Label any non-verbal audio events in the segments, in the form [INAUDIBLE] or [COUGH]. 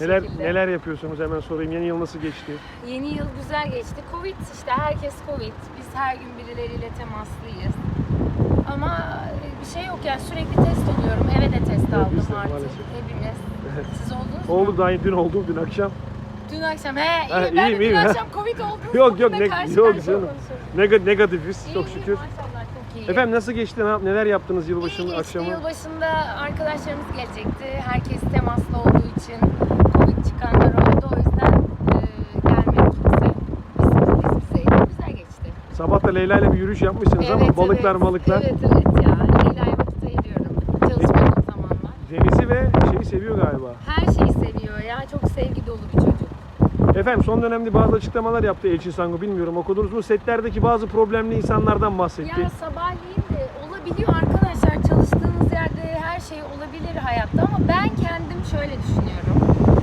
bir Neler şekilde. neler yapıyorsunuz hemen sorayım. Yeni yıl nasıl geçti? Yeni yıl güzel geçti. Covid işte herkes Covid. Biz her gün birileriyle temaslıyız. Ama e, bir şey yok yani sürekli test oluyorum. Eve de test aldım biz de artık maalesef. hepimiz. Siz oldunuz mu? Oldu daha dün oldu dün akşam. Dün akşam he iyi Ha, ben iyiyim, de dün iyiyim. akşam Covid oldum. [LAUGHS] Yok, yok, ne- yok canım. Neg- negatifiz İyi, çok iyi, şükür. maşallah çok iyi. Efendim nasıl geçti? Ne- Neler yaptınız İyi yılbaşının geçti. akşamı? Yılbaşında arkadaşlarımız gelecekti. Herkes temaslı olduğu için çıkanlar oldu. O yüzden e, gelmedi kimse. Biz, biz bizeydik. Güzel geçti. Sabah da Leyla ile bir yürüyüş yapmışsınız ama balıklar evet. malıklar. Evet evet ya. Leyla'ya vakit ayırıyorum. Çalışmadığım zamanlar. Denizi ve şeyi seviyor galiba. Her şeyi seviyor ya. Çok sevgi dolu bir çocuk. Efendim son dönemde bazı açıklamalar yaptı Elçin Sango. Bilmiyorum okudunuz mu? Setlerdeki bazı problemli insanlardan bahsetti. Ya sabahleyin de olabiliyor arkadaşlar. Çalıştığınız yerde her şey olabilir hayatta ama ben kendim şöyle düşünüyorum.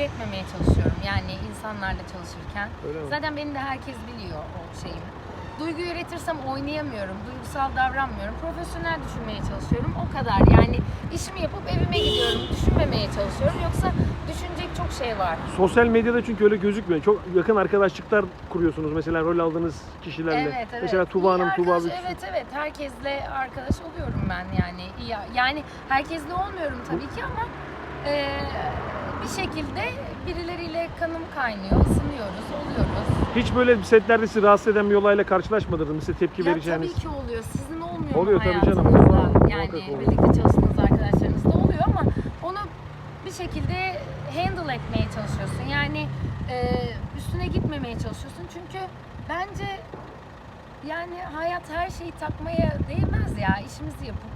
Ben duygu üretmemeye çalışıyorum. Yani insanlarla çalışırken. Zaten beni de herkes biliyor o şeyimi. Duygu üretirsem oynayamıyorum, duygusal davranmıyorum. Profesyonel düşünmeye çalışıyorum. O kadar. Yani işimi yapıp evime gidiyorum. Düşünmemeye çalışıyorum. Yoksa düşünecek çok şey var. Sosyal medyada çünkü öyle gözükmüyor. Çok yakın arkadaşlıklar kuruyorsunuz mesela rol aldığınız kişilerle. Evet, evet. Mesela Tuba İyi Hanım, Tuba arkadaş, Büyüksün. Evet, evet. Herkesle arkadaş oluyorum ben yani. İyi, yani herkesle olmuyorum tabii ki ama e, bir şekilde birileriyle kanım kaynıyor, ısınıyoruz, oluyoruz. Hiç böyle setlerde sizi rahatsız eden bir olayla karşılaşmadınız mı? Size tepki ya vereceğiniz. tabii ki oluyor. Sizin olmuyor Oluyor mu tabii canım. hayatınızda? Muhakkak Yani oluyor. birlikte çalıştığınız arkadaşlarınızda oluyor ama onu bir şekilde handle etmeye çalışıyorsun. Yani e, üstüne gitmemeye çalışıyorsun. Çünkü bence yani hayat her şeyi takmaya değmez ya. İşimizi yapıp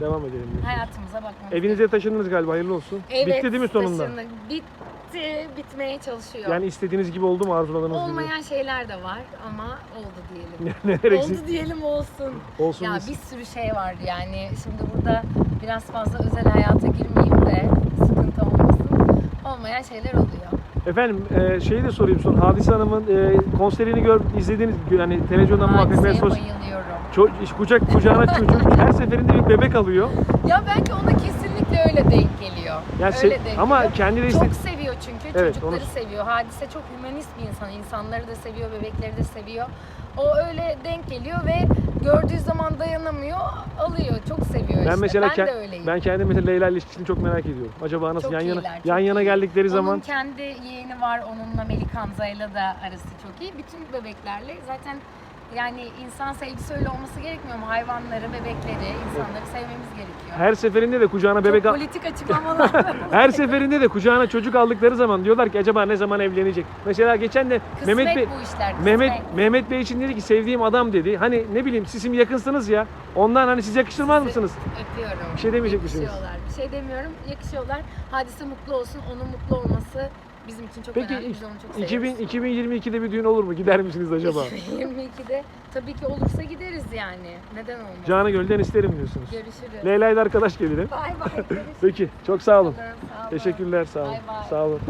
Devam edelim. diyorsunuz. hayatımıza bakmamız Evinize taşındınız galiba hayırlı olsun. Evet, Bitti değil mi sonunda? taşındık. Bitti, bitmeye çalışıyor. Yani istediğiniz gibi oldu mu arzuladığınız Olmayan şeyler de var ama oldu diyelim. [LAUGHS] gibi? Neler eksik? oldu diyelim olsun. Olsun Ya bir sürü şey var yani. Şimdi burada biraz fazla özel hayata girmeyeyim de sıkıntı olmasın. Olmayan şeyler oluyor. Efendim e, şeyi de sorayım son. Hadise Hanım'ın e, konserini gör, izlediğiniz yani televizyondan muhakkak Hadiseye ben sos- bayılıyorum. Kucak kucağına çocuk her seferinde bir bebek alıyor. Ya belki ona kesinlikle öyle denk geliyor. Se- öyle denk ama geliyor. kendi Çok seviyor çünkü Evet, çocukları onu- seviyor. Hadise çok hümanist bir insan. İnsanları da seviyor, bebekleri de seviyor. O öyle denk geliyor ve gördüğü zaman dayanamıyor, alıyor. Çok seviyor Ben işte. mesela ben de öyleyim. ben kendi mesela Leyla ilişkisini çok merak ediyorum. Acaba nasıl Çok yan yana iyiler, çok yan yana iyi. geldikleri Onun zaman kendi yeğeni var. Onunla Melik Hamza'yla da arası çok iyi. Bütün bebeklerle zaten yani insan sevgisi öyle olması gerekmiyor mu? Hayvanları, bebekleri, insanları sevmemiz gerekiyor. her seferinde de kucağına bebek al- politik açıklamalar. [LAUGHS] her seferinde de kucağına çocuk aldıkları zaman diyorlar ki acaba ne zaman evlenecek? Mesela geçen de Kısmet Mehmet Bey bu işler. Kısmet. Mehmet Mehmet Bey için dedi ki sevdiğim adam dedi. Hani ne bileyim siz şimdi yakınsınız ya. Ondan hani siz yakıştırmaz mısınız? Öpüyorum. Bir şey demeyecek misiniz? Yakışıyorlar. Bir şey demiyorum. Yakışıyorlar. Hadise mutlu olsun. Onun mutlu olması bizim için çok Peki önemli. Biz onu çok 2000, severiz. 2022'de bir düğün olur mu? Gider misiniz acaba? [LAUGHS] 2022'de tabii ki olursa gideriz yani. Neden olmaz? Canı gölden isterim diyorsunuz. Görüşürüz. Leyla'yla arkadaş gelirim. Bay bay. Peki çok sağ olun. Sağ olun. Teşekkürler sağ olun. Bay bay. Sağ olun.